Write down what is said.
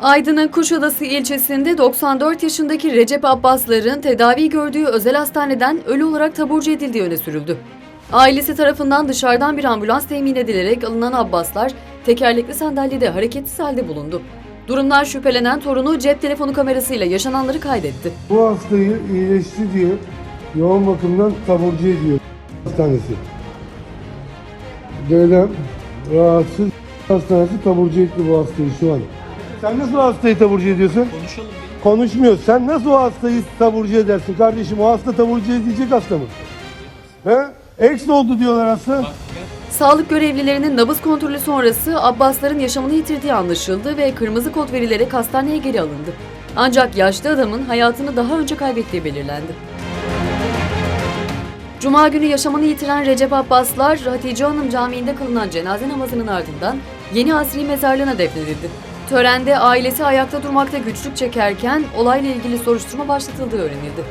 Aydın'ın Kuşadası ilçesinde 94 yaşındaki Recep Abbaslar'ın tedavi gördüğü özel hastaneden ölü olarak taburcu edildiği öne sürüldü. Ailesi tarafından dışarıdan bir ambulans temin edilerek alınan Abbaslar tekerlekli sandalyede hareketsiz halde bulundu. Durumdan şüphelenen torunu cep telefonu kamerasıyla yaşananları kaydetti. Bu hastayı iyileşti diye yoğun bakımdan taburcu ediyor hastanesi. Dedem rahatsız hastanesi taburcu etti bu hastayı şu an. Sen nasıl o hastayı taburcu ediyorsun? Konuşalım bir. Konuşmuyor. Sen nasıl o hastayı taburcu edersin kardeşim? O hasta taburcu edilecek hasta mı? He? Eks oldu diyorlar hasta. Sağlık görevlilerinin nabız kontrolü sonrası Abbasların yaşamını yitirdiği anlaşıldı ve kırmızı kod verilerek hastaneye geri alındı. Ancak yaşlı adamın hayatını daha önce kaybettiği belirlendi. Cuma günü yaşamını yitiren Recep Abbaslar, Hatice Hanım Camii'nde kılınan cenaze namazının ardından Yeni Asri Mezarlığı'na defnedildi. Törende ailesi ayakta durmakta güçlük çekerken olayla ilgili soruşturma başlatıldığı öğrenildi.